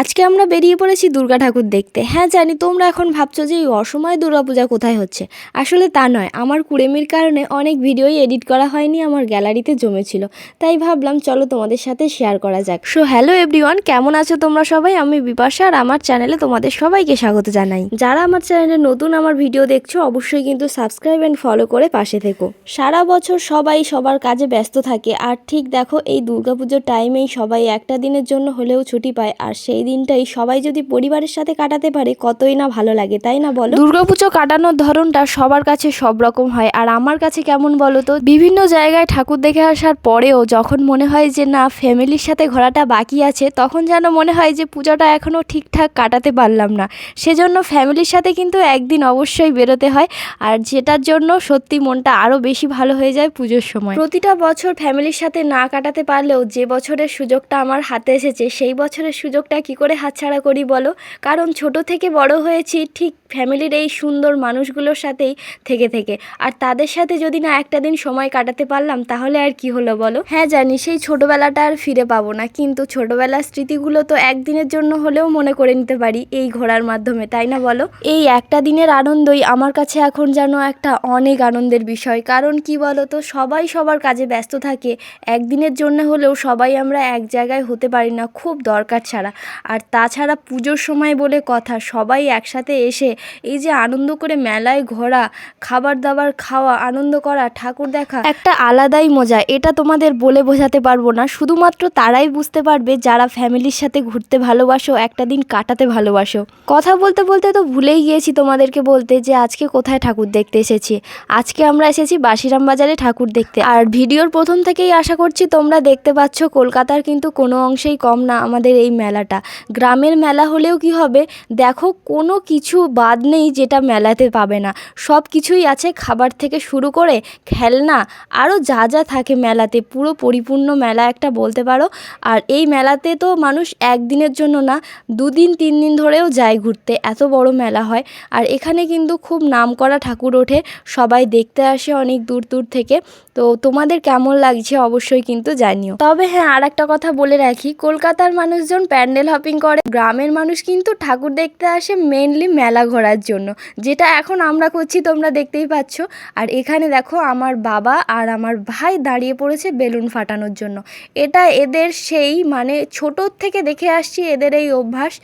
আজকে আমরা বেরিয়ে পড়েছি দুর্গা ঠাকুর দেখতে। হ্যাঁ জানি, তোমরা এখন ভাবছ যে এই অসময়ে দুর্গাপূজা কোথায় হচ্ছে। আসলে তা নয়, আমার কুড়েমির কারণে অনেক ভিডিওই এডিট করা হয়নি, আমার গ্যালারিতে জমেছিল। তাই ভাবলাম, চলো তোমাদের সাথে শেয়ার করা যাক। সো হ্যালো এভরিওয়ান কেমন আছো তোমরা সবাই? আমি বিপাশা আর আমার চ্যানেলে তোমাদের সবাইকে স্বাগত জানাই। যারা আমার চ্যানেলে নতুন আমার ভিডিও দেখছ, অবশ্যই কিন্তু সাবস্ক্রাইব অ্যান্ড ফলো করে পাশে থেকো। সারা বছর সবাই সবার কাজে ব্যস্ত থাকে, আর ঠিক দেখো, এই দুর্গাপুজোর টাইমেই সবাই একটা দিনের জন্য হলেও ছুটি পায়, আর সেই দিনটাই সবাই যদি পরিবারের সাথে কাটাতে পারে কতই না ভালো লাগে তাই না বলো? দুর্গাপুজো কাটানোর ধরনটা সবার কাছে সব রকম হয় আর আমার কাছে কেমন বলো তো বিভিন্ন জায়গায় ঠাকুর দেখে আসার পরেও যখন মনে হয় যে না ফ্যামিলির সাথে ঘোরাটা বাকি আছে তখন যেন মনে হয় যে পুজোটা এখনও ঠিকঠাক কাটাতে পারলাম না। সেজন্য ফ্যামিলির সাথে কিন্তু একদিন অবশ্যই বেরোতে হয় আর যেটার জন্য সত্যি মনটা আরও বেশি ভালো হয়ে যায় পুজোর সময়। প্রতিটা বছর ফ্যামিলির সাথে না কাটাতে পারলেও যে বছরের সুযোগটা আমার হাতে এসেছে সেই বছরের সুযোগটা কি করে হাতছাড়া করি বলো? কারণ ছোট থেকে বড় হয়েছি, ঠিক ফ্যামিলির এই সুন্দর মানুষগুলোর সাথেই থেকে থেকে। আর তাদের সাথে যদি না একটা দিন সময় কাটাতে পারলাম, তাহলে আর কি হলো বলো? হ্যাঁ জানি সেই ছোটবেলাটা আর ফিরে পাবো না, কিন্তু ছোটবেলার স্মৃতিগুলো তো একদিনের জন্য হলেও মনে করে নিতে পারি এই ঘোরার মাধ্যমে, তাই না বলো? এই একটা দিনের আনন্দই আমার কাছে এখন যেন একটা অনেক আনন্দের বিষয়। কারণ কি বলো তো সবাই সবার কাজে ব্যস্ত থাকে, একদিনের জন্য হলেও সবাই আমরা এক জায়গায় হতে পারি না, খুব দরকার ছাড়া। আর তাছাড়া পুজোর সময় বলে কথা, সবাই একসাথে এসে এই যে আনন্দ করে মেলায় ঘোরা, খাবার দাবার খাওয়া, আনন্দ করা, ঠাকুর দেখা, একটা আলাদাই মজা। এটা তোমাদের বলে বোঝাতে পারব না। শুধুমাত্র তারাই বুঝতে পারবে যারা ফ্যামিলির সাথে ঘুরতে ভালোবাসো, একটা দিন কাটাতে ভালোবাসো। কথা বলতে বলতে তো ভুলেই গিয়েছি তোমাদেরকে বলতে যে আজকে কোথায় ঠাকুর দেখতে এসেছি। আজকে আমরা এসেছি বাসিরাম বাজারে ঠাকুর দেখতে। আর ভিডিওর প্রথম থেকেই আশা করছি তোমরা দেখতে পাচ্ছ, কলকাতার কিন্তু কোনো অংশেই কম না আমাদের এই মেলাটা। গ্রামের মেলা হলেও কি হবে? দেখো, কোনো কিছু বাদ নেই যেটা মেলাতে পাবে না। সব কিছুই আছে খাবার থেকে শুরু করে খেলনা, আরও যা যা থাকে মেলাতে। পুরো পরিপূর্ণ মেলা একটা বলতে পারো। আর এই মেলাতে তো মানুষ একদিনের জন্য না, দুদিন তিন দিন ধরেও যায় ঘুরতে। এত বড় মেলা হয়। আর এখানে কিন্তু খুব নামকরা ঠাকুর ওঠে। সবাই দেখতে আসে অনেক দূর দূর থেকে। তো তোমাদের কেমন লাগছে অবশ্যই কিন্তু জানিও। তবে হ্যাঁ আর একটা কথা বলে রাখি। কলকাতার মানুষজন প্যান্ডেল হপিং করে। গ্রামের মানুষ কিন্তু ঠাকুর দেখতে আসে মেনলি মেলা ঘোরার জন্য, যেটা এখন আমরা করছি, তোমরা দেখতেই পাচ্ছ। আর এখানে দেখো আমার বাবা আর আমার ভাই দাঁড়িয়ে পড়েছে বেলুন ফাটানোর জন্য। এটা এদের সেই মানে ছোটোর থেকে দেখে আসছি এদের এই অভ্যাস।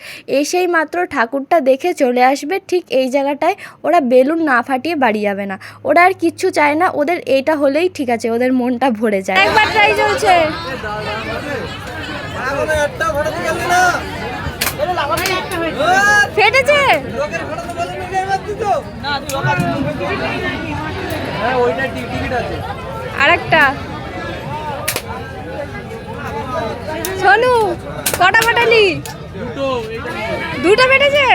এসেই মাত্র ঠাকুরটা দেখে চলে আসবে, ঠিক এই জায়গাটায় ওরা বেলুন না ফাটিয়ে বাড়ি যাবে না। ওরা আর কিচ্ছু চায় না, ওদের এইটা হলেই ঠিক আছে, ওদের মনটা ভরে যায়। একবার ট্রাই চলছে। ফেটেছে? হ্যাঁ ওইটা টিকিট আছে। আর একটা সোনু কটা ফাটালি? দুটো ফেটেছে?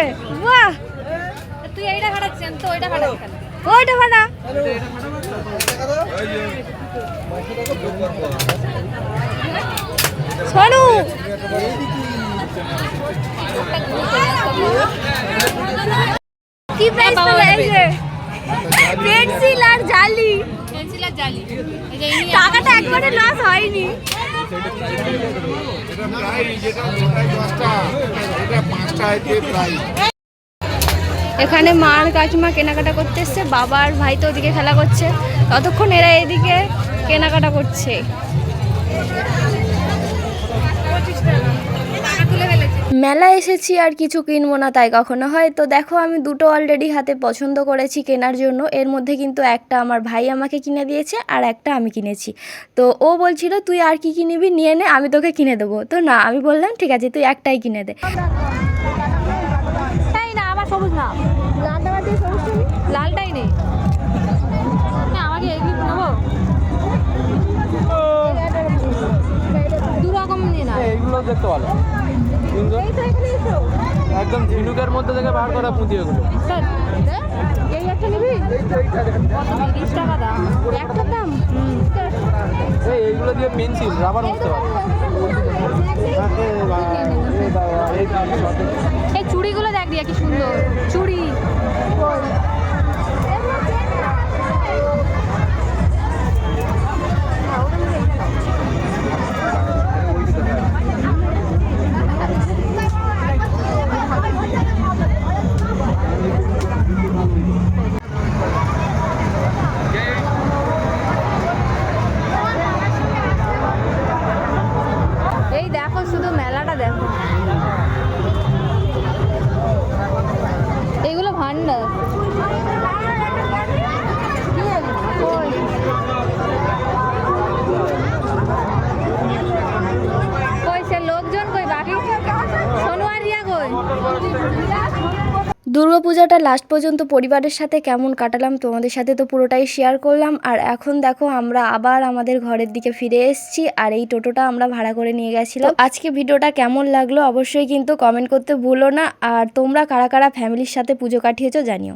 বাহ! তুই এইটা ফাটাচ্ছেন তো ওইটা ফাটাচ্ছেন ওইটা ফাটা। সোনু। কি প্রাইস পেলে এই যে? পেন্সিল আর জালি। পেন্সিল আর জালি। টাকাটা একবারে লস হয়নি এটা প্রাইস এটা প্রায় দশটা এটা পাঁচটা দিয়ে প্রাইস এখানে মার কাকিমা কেনাকাটা করতে এসছে বাবার ভাই তো ওদিকে খেলা করছে। ততক্ষণ এরা এদিকে কেনাকাটা করছে। মেলা এসেছি আর কিছু কিনবো না তাই কখনো হয়। তো দেখো, আমি দুটো অলরেডি হাতে পছন্দ করেছি কেনার জন্য। এর মধ্যে কিন্তু একটা আমার ভাই আমাকে কিনে দিয়েছে আর একটা আমি কিনেছি। তো ও বলছিল, তুই আর কি কিনবি? নিয়ে নে, আমি তোকে কিনে দেবো। তো না, আমি বললাম, ঠিক আছে, তুই একটাই কিনে দে। না, আমার সবুজ না। দেখতে ভালো একদম ঝিনুকের মধ্যে থেকে বার করা পুঁতি এগুলো। স্যার, এই একটা নিবি? তিরিশ টাকা দাম। একটার দাম? এই এইগুলো দিয়ে পেন্সিল রাবার মুছতে পারে। এই চুড়িগুলো দেখ দিয়া কি সুন্দর। চুড়ি। দুর্গাপূজাটা লাস্ট পর্যন্ত পরিবারের সাথে কেমন কাটালাম তোমাদের সাথে তো পুরোটাই শেয়ার করলাম। আর এখন দেখো আমরা আবার আমাদের ঘরের দিকে ফিরে এসেছি আর এই টোটোটা আমরা ভাড়া করে নিয়ে গেছিলাম। আজকে ভিডিওটা কেমন লাগল অবশ্যই কিন্তু কমেন্ট করতে ভুলো না। আর তোমরা কারা কারা ফ্যামিলির সাথে পুজো কাটিয়েছো জানিও।